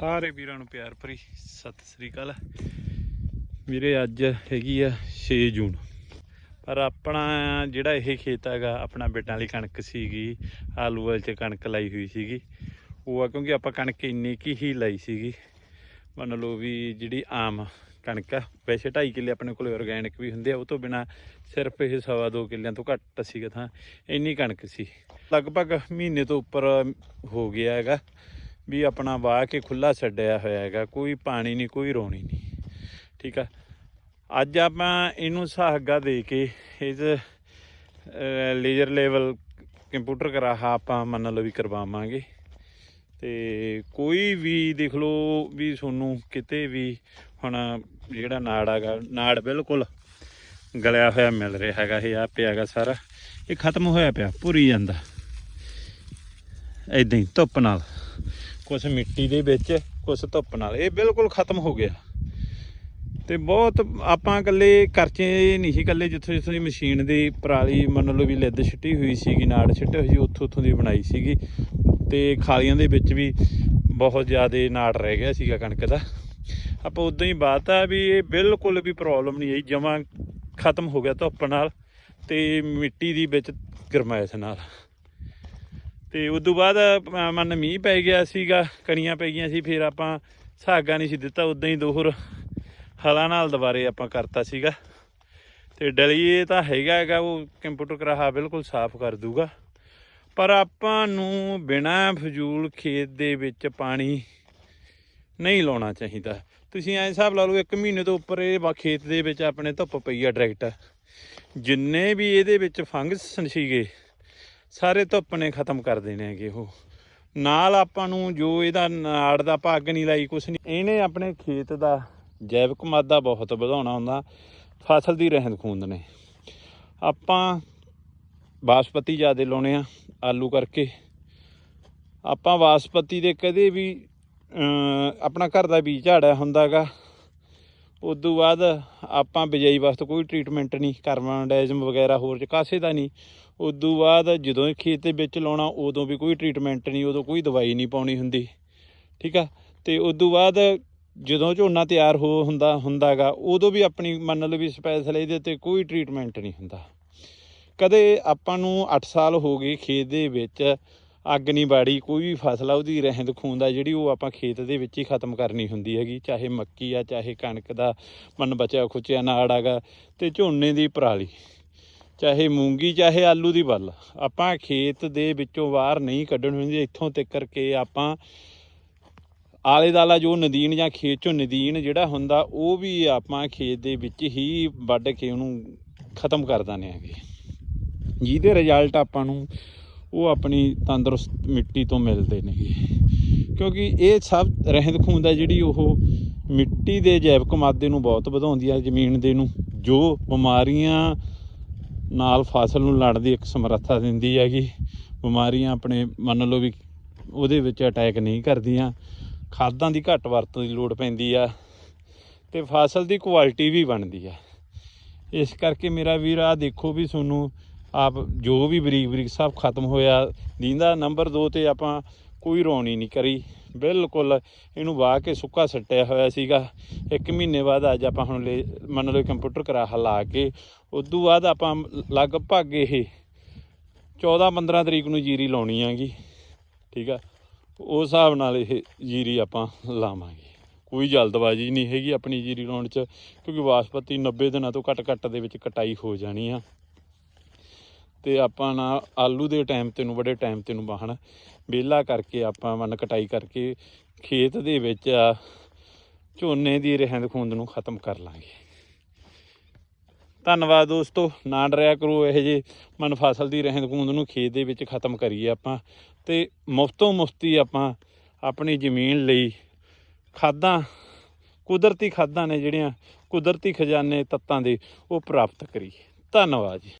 ਸਾਰੇ ਵੀਰਾਂ ਨੂੰ ਪਿਆਰ ਭਰੀ ਸਤਿ ਸ੍ਰੀ ਅਕਾਲ। ਵੀਰੇ, ਅੱਜ ਹੈਗੀ ਆ 6 ਜੂਨ। ਪਰ ਆਪਣਾ ਜਿਹੜਾ ਇਹ ਖੇਤ ਹੈਗਾ, ਆਪਣਾ ਬੇਟਾਂ ਵਾਲੀ ਕਣਕ ਸੀਗੀ, ਆਲੂ ਵਾਲ ਚ ਕਣਕ ਲਾਈ ਹੋਈ ਸੀਗੀ। ਉਹ ਆ, ਕਿਉਂਕਿ ਆਪਾਂ ਕਣਕ ਇੰਨੀ ਕੀ ਹੀ ਲਾਈ ਸੀਗੀ। ਮੰਨ ਲਓ ਵੀ ਜਿਹੜੀ ਆਮ ਕਣਕ ਆ, ਵੈਸੇ 2.5 ਕਿੱਲੇ ਆਪਣੇ ਕੋਲ ਆਰਗੈਨਿਕ ਵੀ ਹੁੰਦੇ ਆ, ਉਹ ਤੋਂ ਬਿਨਾ ਸਿਰਫ ਇਹ ਸਵਾ ਦੋ ਕਿੱਲਿਆਂ ਤੋਂ ਘੱਟ ਸੀਗਾ ਤਾਂ ਇੰਨੀ ਕਣਕ ਸੀ। ਲਗਭਗ ਮਹੀਨੇ ਤੋਂ ਉੱਪਰ ਹੋ ਗਿਆ ਹੈਗਾ। ਵੀ ਆਪਣਾ ਵਾਹ ਕੇ ਖੁੱਲਾ ਛੱਡਿਆ ਹੋਇਆ ਹੈਗਾ, ਕੋਈ ਪਾਣੀ ਨਹੀਂ, ਕੋਈ ਰੋਣੀ ਨਹੀਂ। ਠੀਕ ਆ? ਅੱਜ ਆਪਾਂ ਇਹਨੂੰ ਸਹਾਗਾ ਦੇ ਕੇ ਇਸ ਲੇਜ਼ਰ ਲੈਵਲ ਕੰਪਿਊਟਰ ਕਰਾਹਾ ਆਪਾਂ ਮੰਨ ਲਓ ਵੀ ਕਰਵਾਵਾਂਗੇ। ਤੇ ਕੋਈ ਵੀ ਦੇਖ ਲਓ ਵੀ ਤੁਹਾਨੂੰ ਕਿਤੇ ਵੀ ਹੁਣ ਜਿਹੜਾ ਨਾੜ ਹੈਗਾ, ਨਾੜ ਬਿਲਕੁਲ ਗਲਿਆ ਹੋਇਆ ਮਿਲ ਰਿਹਾ ਹੈਗਾ, ਇਹ ਆ ਪਿਆ ਹੈਗਾ ਸਾਰਾ। ਇਹ ਖਤਮ ਹੋਇਆ ਪਿਆ, ਭੁਰੀ ਜਾਂਦਾ। ਇਦਾਂ ਹੀ ਧੁੱਪ ਨਾਲ। ਕੁਛ ਮਿੱਟੀ ਦੇ ਵਿੱਚ, ਕੁਛ ਧੁੱਪ ਨਾਲ। ਇਹ ਬਿਲਕੁਲ ਖਤਮ ਹੋ ਗਿਆ। ਤੇ ਬਹੁਤ ਆਪਾਂ ਇਕੱਲੇ ਕਰਚੇ ਨਹੀਂ ਸੀ ਇਕੱਲੇ, ਜਿੱਥੋਂ ਜਿੱਥੋਂ ਦੀ ਮਸ਼ੀਨ ਦੀ ਪਰਾਲੀ ਮੰਨ ਲਓ ਵੀ ਲਿੱਦ ਛਿੱਟੀ ਹੋਈ ਸੀਗੀ, ਨਾੜ ਛਿੱਟੇ ਹੋਈ ਸੀ, ਉੱਥੋਂ ਉੱਥੋਂ ਦੀ ਬਣਾਈ ਸੀਗੀ। ਤੇ ਖਾਲੀਆਂ ਦੇ ਵਿੱਚ ਵੀ ਬਹੁਤ ਜ਼ਿਆਦਾ ਨਾੜ ਰਹਿ ਗਿਆ ਸੀਗਾ ਕਣਕ ਦਾ। ਆਪਾਂ ਉਦਾਂ ਹੀ ਬਾਤ ਆ ਵੀ ਇਹ ਬਿਲਕੁਲ ਵੀ ਪ੍ਰੋਬਲਮ ਨਹੀਂ ਆਈ, ਜਮਾਂ ਖਤਮ ਹੋ ਗਿਆ ਧੁੱਪ ਨਾਲ ਤੇ ਮਿੱਟੀ ਦੀ ਵਿੱਚ ਗਰਮਾਇਸ਼ ਨਾਲ। ਤੇ ਉਸ ਤੋਂ ਬਾਅਦ ਮਨ ਮੀਂਹ ਪੈ ਗਿਆ ਸੀਗਾ, ਕਣੀਆਂ ਪੈ ਗਈਆਂ ਸੀ, ਫਿਰ ਆਪਾਂ ਸਾਗਾ ਨਹੀਂ ਸੀ ਦਿੱਤਾ, ਉਦਾਂ ਹੀ ਦੋਹਰ ਹਲਾਂ ਨਾਲ ਦੁਬਾਰੇ ਆਪਾਂ ਕਰਤਾ ਸੀਗਾ। ਤੇ ਡਲੀਏ ਤਾਂ ਹੈਗਾ ਹੈਗਾ, ਉਹ ਕੰਪਿਊਟਰ ਕਰਾਹਾ ਬਿਲਕੁਲ ਸਾਫ਼ ਕਰ ਦੂਗਾ। ਪਰ ਆਪਾਂ ਨੂੰ ਬਿਨਾ ਫਜ਼ੂਲ ਖੇਤ ਦੇ ਵਿੱਚ ਪਾਣੀ ਨਹੀਂ ਲਾਉਣਾ ਚਾਹੀਦਾ। ਤੁਸੀਂ ਐਂ ਹਿਸਾਬ ਲਾ ਲਓ, ਇੱਕ ਮਹੀਨੇ ਤੋਂ ਉੱਪਰ ਇਹ ਖੇਤ ਦੇ ਵਿੱਚ ਆਪਣੇ ਧੁੱਪ ਪਈ ਆ ਡਾਇਰੈਕਟ ਜਿੰਨੇ ਵੀ ਇਹਦੇ ਵਿੱਚ ਫੰਗਸ ਸੀਗੇ ਸਾਰੇ ਧੁੱਪ ਨੇ ਖਤਮ ਕਰ ਦੇਣੇ ਹੈਗੇ ਉਹ। ਨਾਲ ਆਪਾਂ ਨੂੰ ਜੋ ਇਹਦਾ ਨਾੜ ਦਾ ਭਾਗ ਨਹੀਂ ਲਾਈ, ਕੁਛ ਨਹੀਂ। ਇਹਨੇ ਆਪਣੇ ਖੇਤ ਦਾ ਜੈਵਿਕ ਮਾਦਾ ਬਹੁਤ ਵਧਾਉਣਾ ਹੁੰਦਾ। ਫਸਲ ਦੀ ਰਹਿੰਦ ਖੂੰਦ ਨੇ। ਆਪਾਂ ਬਾਸਪਤੀ ਜ਼ਿਆਦੇ ਲਾਉਣੇ ਆ, ਆਲੂ ਕਰਕੇ। ਆਪਾਂ ਬਾਸਪਤੀ ਦੇ ਕਦੇ ਵੀ ਆਪਣਾ ਘਰ ਦਾ ਬੀਜ ਝਾੜਿਆ ਹੁੰਦਾਗਾ। ਉਦੋਂ ਬਾਅਦ ਆਪਾਂ ਬਿਜਾਈ ਵਾਸਤੇ ਕੋਈ ਟ੍ਰੀਟਮੈਂਟ ਨਹੀਂ ਕਾਰਬਨਡਾਈਜ਼ਮ ਵਗੈਰਾ ਹੋਰ ਚ ਕਾਸੇ ਦਾ ਨਹੀਂ। ਉਦੋਂ ਬਾਅਦ ਜਦੋਂ ਖੇਤ ਦੇ ਵਿੱਚ ਲਾਉਣਾ, ਉਦੋਂ ਵੀ ਕੋਈ ਟ੍ਰੀਟਮੈਂਟ ਨਹੀਂ, ਉਦੋਂ ਕੋਈ ਦਵਾਈ ਨਹੀਂ ਪਾਉਣੀ ਹੁੰਦੀ। ਠੀਕ ਆ? ਤੇ ਉਦੋਂ ਬਾਅਦ ਜਦੋਂ ਝੋਨਾ ਤਿਆਰ ਹੋ ਹੁੰਦਾ, ਹੁੰਦਾਗਾ, ਉਦੋਂ ਵੀ ਆਪਣੀ ਮੰਨ ਲਓ ਵੀ ਸਪੈਸ਼ਲ ਇਹਦੇ ਤੇ ਕੋਈ ਟ੍ਰੀਟਮੈਂਟ ਨਹੀਂ ਹੁੰਦਾ। ਕਦੇ ਆਪਾਂ ਨੂੰ 8 ਸਾਲ ਹੋ ਗਏ ਖੇਤ ਦੇ ਵਿੱਚ ਅੱਗ ਨਹੀਂ ਬਾੜੀ, ਕੋਈ ਵੀ ਫਸਲ ਆ, ਉਹਦੀ ਰਹਿੰਦ ਖੂੰਦ ਆ, ਜਿਹੜੀ ਉਹ ਆਪਾਂ ਖੇਤ ਦੇ ਵਿੱਚ ਹੀ ਖਤਮ ਕਰਨੀ ਹੁੰਦੀ ਹੈਗੀ, ਚਾਹੇ ਮੱਕੀ ਆ, ਚਾਹੇ ਕਣਕ ਦਾ, ਮਨ ਬਚਿਆ ਖੁਚਿਆ ਨਾੜ ਹੈਗਾ ਤੇ ਝੋਨੇ ਦੀ ਪਰਾਲੀ, ਚਾਹੇ ਮੂੰਗੀ, ਚਾਹੇ ਆਲੂ ਦੀ ਵੱਲ, ਆਪਾਂ ਖੇਤ ਦੇ ਵਿੱਚੋਂ ਬਾਹਰ ਨਹੀਂ ਕੱਢਣ ਹੁੰਦੀ, ਇੱਥੋਂ ਤੱਕ ਕਰਕੇ ਆਪਾਂ ਆਲੇ ਦਾਲਾ ਜੋ ਨਦੀਨ ਜਾਂ ਖੇਤ ਚੋਂ ਨਦੀਨ ਜਿਹੜਾ ਹੁੰਦਾ, ਉਹ ਵੀ ਆਪਾਂ ਖੇਤ ਦੇ ਵਿੱਚ ਹੀ ਵੱਢ ਕੇ ਉਹਨੂੰ ਖਤਮ ਕਰ ਦਿੰਦੇ ਹੈਗੇ। ਜਿਹਦੇ ਰਿਜ਼ਲਟ ਆਪਾਂ ਨੂੰ ਉਹ ਆਪਣੀ ਤੰਦਰੁਸਤ ਮਿੱਟੀ ਤੋਂ ਮਿਲਦੇ ਨੇਗੇ ਕਿਉਂਕਿ ਇਹ ਸਭ ਰਹਿੰਦ ਖੂੰਦ ਹੈ ਜਿਹੜੀ ਉਹ ਮਿੱਟੀ ਦੇ ਜੈਵਿਕ ਮਾਦੇ ਨੂੰ ਬਹੁਤ ਵਧਾਉਂਦੀ ਆ ਜ਼ਮੀਨ ਦੇ ਨੂੰ, ਜੋ ਬਿਮਾਰੀਆਂ ਨਾਲ ਫਸਲ ਨੂੰ ਲੜਨ ਦੀ ਇੱਕ ਸਮਰੱਥਾ ਦਿੰਦੀ ਹੈਗੀ। ਬਿਮਾਰੀਆਂ ਆਪਣੇ ਮੰਨ ਲਓ ਵੀ ਉਹਦੇ ਵਿੱਚ ਅਟੈਕ ਨਹੀਂ ਕਰਦੀਆਂ। ਖਾਦਾਂ ਦੀ ਘੱਟ ਵਰਤੋਂ ਦੀ ਲੋੜ ਪੈਂਦੀ ਆ ਤੇ ਫਸਲ ਦੀ ਕੁਆਲਿਟੀ ਵੀ ਬਣਦੀ ਆ। ਇਸ ਕਰਕੇ ਮੇਰਾ ਵੀਰ ਆ ਦੇਖੋ ਵੀ ਤੁਹਾਨੂੰ ਆਪ ਜੋ ਵੀ ਬਰੀਕ ਬਰੀਕ ਸਭ ਖਤਮ ਹੋਇਆ ਦੀਂਦਾ ਨੰਬਰ 2 ਤੇ ਆਪਾਂ ਕੋਈ ਰੌਣੀ ਨਹੀਂ ਕਰੀ। ਬਿਲਕੁਲ ਇਹਨੂੰ ਵਾਹ ਕੇ ਸੁੱਕਾ ਸੱਟਿਆ ਹੋਇਆ ਸੀਗਾ। ਇੱਕ ਮਹੀਨੇ ਬਾਅਦ ਅੱਜ ਆਪਾਂ ਹੁਣ ਲੈ- ਮੰਨ ਲਓ ਕੰਪਿਊਟਰ ਕਰਾ ਹਲਾ ਕੇ, ਉਦੋਂ ਬਾਅਦ ਆਪਾਂ ਲਗਭਗ ਇਹ 14 15 ਤਰੀਕ ਨੂੰ ਜੀਰੀ ਲਾਉਣੀ ਆਗੀ। ਠੀਕ ਆ? ਉਸ ਹਿਸਾਬ ਨਾਲ ਇਹ ਜੀਰੀ ਆਪਾਂ ਲਾਵਾਂਗੇ। ਕੋਈ ਜਲਦਬਾਜ਼ੀ ਨਹੀਂ ਹੈਗੀ ਆਪਣੀ ਜੀਰੀ ਲਾਉਣ 'ਚ, ਕਿਉਂਕਿ ਵਾਸਪਤੀ 90 ਦਿਨਾਂ ਤੋਂ ਘੱਟ ਘੱਟ ਦੇ ਵਿੱਚ ਕਟਾਈ ਹੋ ਜਾਣੀ ਆ। ਤੇ ਆਪਾਂ ਨਾ ਆਲੂ ਦੇ ਟਾਈਮ ਤੇ ਨੂੰ ਬੜੇ ਟਾਈਮ ਤੇ ਨੂੰ ਵਾਹਣ ਵਿਹਲਾ ਕਰਕੇ ਆਪਾਂ ਮਨ ਕਟਾਈ ਕਰਕੇ ਖੇਤ ਦੇ ਵਿੱਚ ਝੋਨੇ ਦੀ ਰਹਿੰਦ ਖੂੰਦ ਨੂੰ ਖਤਮ ਕਰ ਲਾਂਗੇ। ਧੰਨਵਾਦ ਦੋਸਤੋ, ਨਾ ਡਰਿਆ ਕਰੋ, ਇਹ ਜੇ ਮਨ ਫਸਲ ਦੀ ਰਹਿੰਦ ਖੂੰਦ ਨੂੰ ਖੇਤ ਦੇ ਵਿੱਚ ਖਤਮ ਕਰੀਏ ਆਪਾਂ ਤੇ ਮੁਫਤੋਂ ਮੁਫਤੀ ਆਪਾਂ ਆਪਣੀ ਜ਼ਮੀਨ ਲਈ ਖਾਦਾਂ, ਕੁਦਰਤੀ ਖਾਦਾਂ ਨੇ ਜਿਹੜੀਆਂ ਕੁਦਰਤੀ ਖਜ਼ਾਨੇ ਤੱਤਾਂ ਦੇ ਉਹ ਪ੍ਰਾਪਤ ਕਰੀਏ। ਧੰਨਵਾਦ ਜੀ।